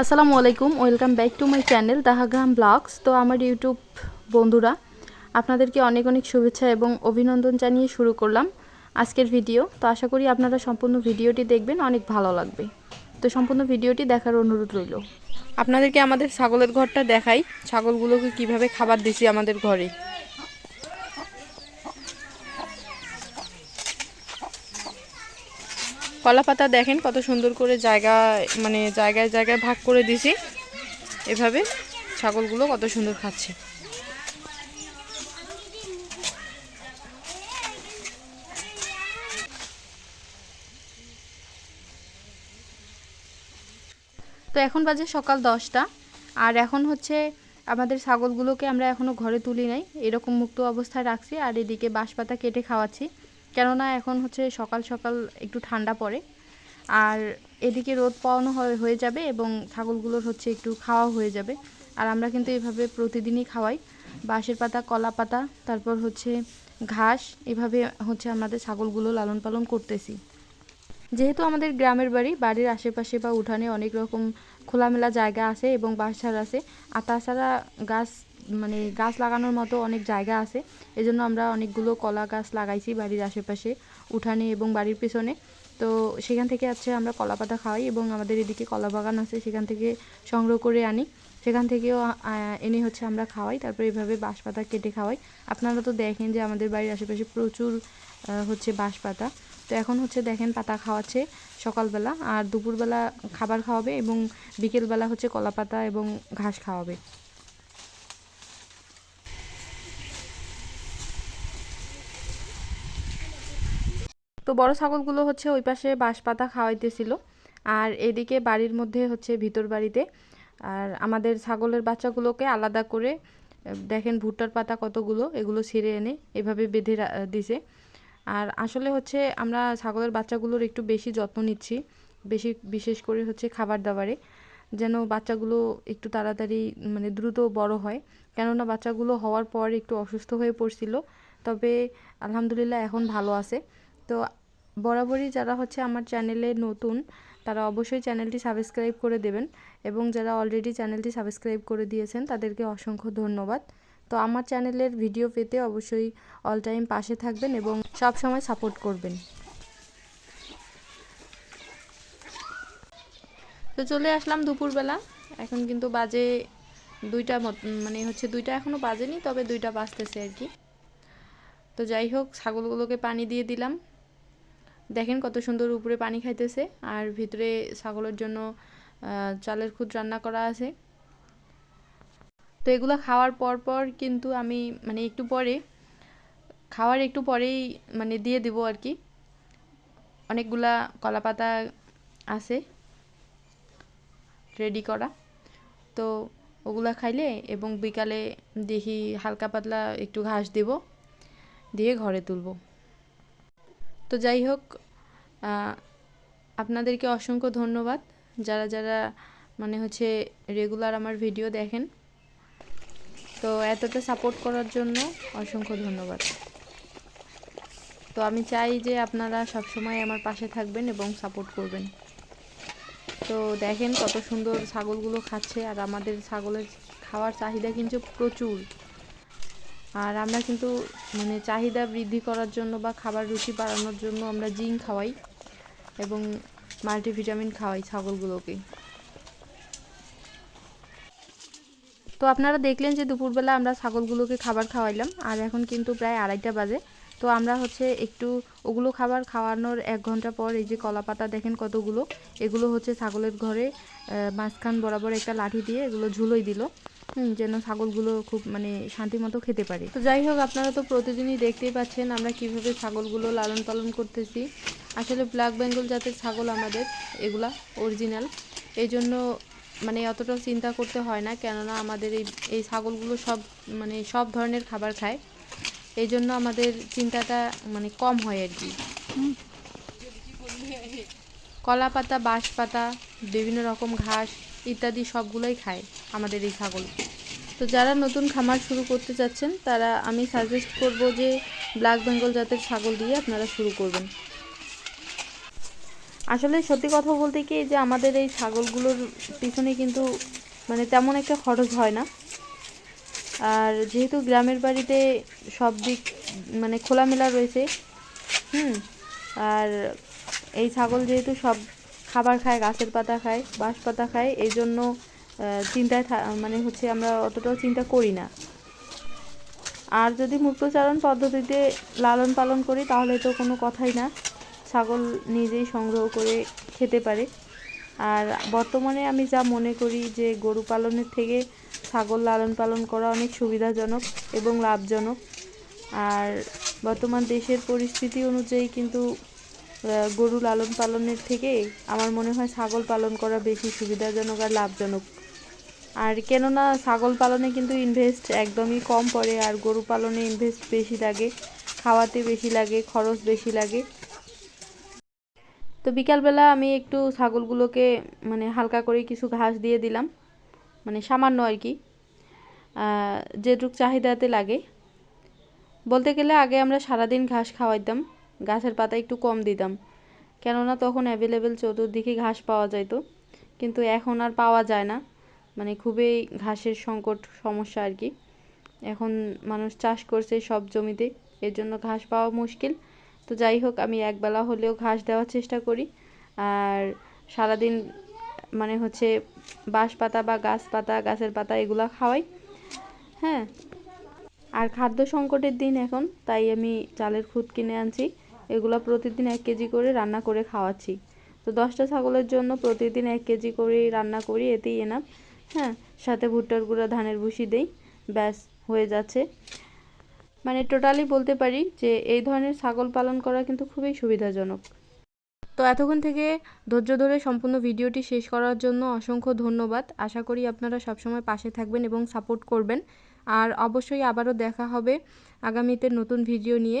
আসসালামু আলাইকুম, welcome back to my channel Dahagram blogs. তো আমার ইউটিউব বন্ধুরা, আপনাদেরকে অনেক অনেক শুভেচ্ছা এবং অভিনন্দন জানিয়ে শুরু করলাম আজকের ভিডিও। তো আশা করি আপনারা সম্পূর্ণ ভিডিওটি দেখবেন, অনেক ভালো লাগবে। তো সম্পূর্ণ ভিডিওটি দেখার অনুরোধ রইল। আপনাদেরকে আমাদের ছাগলের ঘরটা দেখাই। ছাগলগুলোকে কীভাবে খাবার দিছি আমাদের ঘরে। কলা পাতা দেখেন কত সুন্দর করে জায়গা মানে জায়গায় জায়গায় ভাগ করে দিছি এভাবে ছাগলগুলো কত সুন্দর খাচ্ছে। তো এখন বাজে সকাল দশটা, আর এখন হচ্ছে আমাদের ছাগলগুলোকে আমরা এখনও ঘরে তুলি নাই। এরকম মুক্ত অবস্থায় রাখছি, আর এদিকে বাঁশপাতা কেটে খাওয়াচ্ছি। কেননা এখন হচ্ছে সকাল সকাল একটু ঠান্ডা পড়ে। আর এদিকে রোদ পাওয়ানো হয়ে যাবে এবং ছাগলগুলোর হচ্ছে একটু খাওয়া হয়ে যাবে। আর আমরা কিন্তু এভাবে প্রতিদিনই খাওয়াই। বাঁশের পাতা, কলা পাতা, তারপর হচ্ছে ঘাস, এভাবে হচ্ছে আমাদের ছাগলগুলো লালন পালন করতেছি। যেহেতু আমাদের গ্রামের বাড়ি, বাড়ির আশেপাশে বা উঠানে অনেক রকম খোলামেলা জায়গা আছে এবং বাঁশঝাড় আছে। আর তাছাড়া গাছ মানে গাছ লাগানোর মতো অনেক জায়গা আছে। এজন্য আমরা অনেকগুলো কলা গাছ লাগাইছি বাড়ির আশেপাশে, উঠানে এবং বাড়ির পেছনে। তো সেখান থেকে আছে আমরা কলা পাতা খাওয়াই এবং আমাদের এদিকে কলা বাগান আছে, সেখান থেকে সংগ্রহ করে আনি। সেখান থেকেও এনে হচ্ছে আমরা খাওয়াই, তারপরে এভাবে বাঁশ পাতা কেটে খাওয়াই। আপনারা তো দেখেন যে আমাদের বাড়ির আশেপাশে প্রচুর হচ্ছে বাঁশ পাতা। তো এখন হচ্ছে দেখেন পাতা খাওয়াচ্ছে সকালবেলা, আর দুপুরবেলা খাবার খাওয়াবে এবং বিকেলবেলা হচ্ছে কলা পাতা এবং ঘাস খাওয়াবে। তো বড় ছাগলগুলো হচ্ছে ওই পাশে বাঁশ পাতা খাওয়াইতেছিল। আর এদিকে বাড়ির মধ্যে হচ্ছে ভিতর বাড়িতে। আর আমাদের ছাগলের বাচ্চাগুলোকে আলাদা করে, দেখেন ভুট্টার পাতা কতগুলো, এগুলো ছিঁড়ে এনে এভাবে বেঁধে দিছে। আর আসলে হচ্ছে আমরা ছাগলের বাচ্চাগুলোর একটু বেশি যত্ন নিচ্ছি, বেশি, বিশেষ করে হচ্ছে খাবার দাবারে, যেন বাচ্চাগুলো একটু তাড়াতাড়ি মানে দ্রুত বড় হয়। কেননা বাচ্চাগুলো হওয়ার পর একটু অসুস্থ হয়ে পড়ছিল, তবে আলহামদুলিল্লাহ এখন ভালো আছে। তো বরাবরই যারা হচ্ছে আমার চ্যানেলে নতুন, তারা অবশ্যই চ্যানেলটি সাবস্ক্রাইব করে দেবেন এবং যারা অলরেডি চ্যানেলটি সাবস্ক্রাইব করে দিয়েছেন, তাদেরকে অসংখ্য ধন্যবাদ। তো আমার চ্যানেলের ভিডিও পেতে অবশ্যই অল টাইম পাশে থাকবেন এবং সব সময় সাপোর্ট করবেন। তো চলে আসলাম দুপুরবেলা। এখন কিন্তু বাজে দুইটা মানে হচ্ছে দুইটা এখনও বাজেনি, তবে দুইটা বাজতেছে আর কি। তো যাই হোক, ছাগলগুলোকে পানি দিয়ে দিলাম। দেখেন কত সুন্দর উপরে পানি খাইতেছে আর ভিতরে ছাগলের জন্য চালের খুদ রান্না করা আছে। তো এগুলো খাওয়ার পর পর কিন্তু আমি মানে একটু পরে, খাওয়ার একটু পরেই মানে দিয়ে দিব আর কি। অনেকগুলা কলা পাতা আছে রেডি করা। তো ওগুলা খাইলে এবং বিকালে দেখি হালকা পাতলা একটু ঘাস দেব, দিয়ে ঘরে তুলবো। তো যাই হোক আপনাদেরকে অসংখ্য ধন্যবাদ। যারা যারা মানে হচ্ছে রেগুলার আমার ভিডিও দেখেন, তো এতটা সাপোর্ট করার জন্য অসংখ্য ধন্যবাদ। তো আমি চাই যে আপনারা সবসময় আমার পাশে থাকবেন এবং সাপোর্ট করবেন। তো দেখেন কত সুন্দর ছাগলগুলো খাচ্ছে, আর আমাদের ছাগলের খাওয়ার চাহিদা কিন্তু প্রচুর। আর আমরা কিন্তু মানে চাহিদা বৃদ্ধি করার জন্য বা খাবার রুচি বাড়ানোর জন্য আমরা জিঙ্ক খাওয়াই এবং মাল্টিভিটামিন খাওয়াই ছাগলগুলোকে। তো আপনারা দেখলেন যে দুপুরবেলা আমরা ছাগলগুলোকে খাবার খাওয়াইলাম, আর এখন কিন্তু প্রায় আড়াইটা বাজে। তো আমরা হচ্ছে একটু ওগুলো খাবার খাওয়ানোর এক ঘণ্টা পর এই যে কলা পাতা দেখেন কতগুলো, এগুলো হচ্ছে ছাগলের ঘরে মাঝখান বরাবর একটা লাঠি দিয়ে এগুলো ঝুলোই দিল। যেন ছাগলগুলো খুব মানে শান্তি মতো খেতে পারে। তো যাই হোক আপনারা তো প্রতিদিনই দেখতেই পাচ্ছেন আমরা কীভাবে ছাগলগুলো লালন পালন করতেছি। আসলে ব্ল্যাক বেঙ্গল জাতের ছাগল আমাদের এগুলা অরিজিনাল এই জন্য মানে অতটা চিন্তা করতে হয় না কেননা আমাদের এই এই ছাগলগুলো সব মানে সব ধরনের খাবার খায়। এই জন্য আমাদের চিন্তাটা মানে কম হয় আর কি। কলা পাতা বাঁশ পাতা বিভিন্ন রকম ঘাস ইত্যাদি সবগুলোই খায় আমাদের এই ছাগল। তো যারা নতুন খামার শুরু করতে চাচ্ছেন, তারা আমি সাজেস্ট করব যে ব্ল্যাক বেঙ্গল জাতের ছাগল দিয়ে আপনারা শুরু করবেন। আসলে সত্যি কথা বলতে কি যে আমাদের এই ছাগলগুলোর পিছনে কিন্তু মানে তেমন একটা খরচ হয় না। আর যেহেতু গ্রামের বাড়িতে সব দিক মানে খোলামেলা রয়েছে, হুম, আর এই ছাগল যেহেতু সব খাবার খায়, গাছের পাতা খায়, বাঁশ পাতা খায়, এই জন্য চিন্তায় মানে হচ্ছে আমরা অতটাও চিন্তা করি না। আর যদি মুক্তচারণ পদ্ধতিতে লালন পালন করি, তাহলে তো কোনো কথাই না। ছাগল নিজেই সংগ্রহ করে খেতে পারে। আর বর্তমানে আমি যা মনে করি যে, গরু পালনের থেকে ছাগল লালন পালন করা অনেক সুবিধাজনক এবং লাভজনক। আর বর্তমান দেশের পরিস্থিতি অনুযায়ী কিন্তু গরু লালন পালনের থেকে আমার মনে হয় ছাগল পালন করা বেশি সুবিধাজনক আর লাভজনক। আর কেননা ছাগল পালনে কিন্তু ইনভেস্ট একদমই কম পড়ে আর গরু পালনে ইনভেস্ট বেশি লাগে, খাওয়াতে বেশি লাগে, খরচ বেশি লাগে। তো বিকালবেলা আমি একটু ছাগলগুলোকে মানে হালকা করে কিছু ঘাস দিয়ে দিলাম মানে সামান্য আর কি যেটুক চাহিদাতে লাগে। বলতে গেলে আগে আমরা সারাদিন ঘাস খাওয়াইতাম গাছের পাতা একটু কম দিতাম। কেননা তখন অ্যাভেলেবেল চতুর্দিকে ঘাস পাওয়া যাইতো। কিন্তু এখন আর পাওয়া যায় না। মানে খুবই ঘাসের সংকট সমস্যা আর কি। এখন মানুষ চাষ করছে সব জমিতে। এর জন্য ঘাস পাওয়া মুশকিল। তো যাই হোক, আমি একবেলা হলেও ঘাস দেওয়ার চেষ্টা করি। আর সারাদিন মানে হচ্ছে বাঁশ পাতা বা গাছ পাতা গাছের পাতা এগুলা খাওয়াই। হ্যাঁ। আর খাদ্য সংকটের দিন এখন, তাই আমি চালের খুদ কিনে আনছি। এগুলো প্রতিদিন এক কেজি করে রান্না করে খাওয়াচ্ছি। তো দশটা ছাগলের জন্য প্রতিদিন এক কেজি করেই রান্না করি, এতেই এনাফ হ্যাঁ সাথে ভুট্টার গুঁড়া, ধানের ভুসি দেই, ব্যাস, হয়ে যাচ্ছে। মানে টোটালি বলতে পারি যে এই ধরনের ছাগল পালন করা কিন্তু খুবই সুবিধাজনক। তো এতক্ষণ থেকে ধৈর্য ধরে সম্পূর্ণ ভিডিওটি শেষ করার জন্য অসংখ্য ধন্যবাদ। আশা করি আপনারা সবসময় পাশে থাকবেন এবং সাপোর্ট করবেন। আর অবশ্যই আবারও দেখা হবে আগামীতে নতুন ভিডিও নিয়ে।